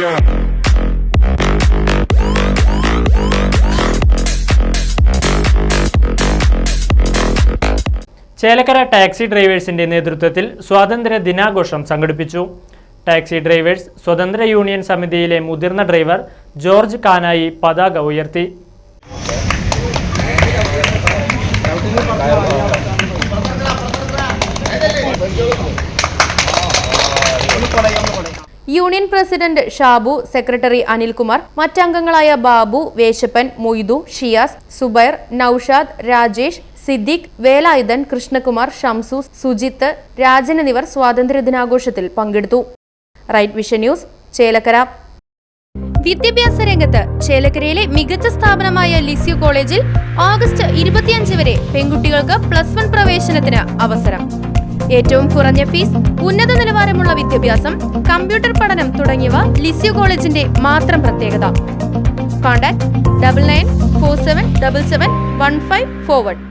Chelakkara taxi ഡ്രൈവേഴ്സിന്റെ നേതൃത്വത്തിൽ സ്വാതന്ത്ര്യ ദിനാഘോഷം സംഘടിപ്പിച്ചു. ടാക്സി ഡ്രൈവേഴ്സ് സ്വതന്ത്ര യൂണിയൻ സമിതിയിലെ മുതിർന്ന ഡ്രൈവർ ജോർജ് കാനായി പതാക ഉയർത്തി. Union president Shabu secretary Anilkumar മറ്റംഗങ്ങളായ Babu Veshappan Moidu Shiyas Subair Noushad Rajesh Siddique Velayudhan Krishnakumar Shamsu Sujith Rajan എന്നിവർ സ്വാതന്ത്ര്യദിനാഘോഷത്തിൽ പങ്കെടുത്തു. Right vision news Chelakkara. വിദ്യാഭ്യാസ രംഗത്ത് ചേലക്കരയിലെ മികച്ച സ്ഥാപനമായ ലിസ്യു കോളേജിൽ ഓഗസ്റ്റ് ഇരുപത്തിയഞ്ച് വരെ പെൺകുട്ടികൾക്ക് പ്ലസ് വൺ പ്രവേശനത്തിന് അവസരം. ഏറ്റവും കുറഞ്ഞ ഫീസ് ഉന്നത നിലവാരമുള്ള വിദ്യാഭ്യാസം കമ്പ്യൂട്ടർ പഠനം തുടങ്ങിയവ ലിസ്യു കോളേജിന്റെ മാത്രം പ്രത്യേകത. Contact double nine four seven double seven one five forward.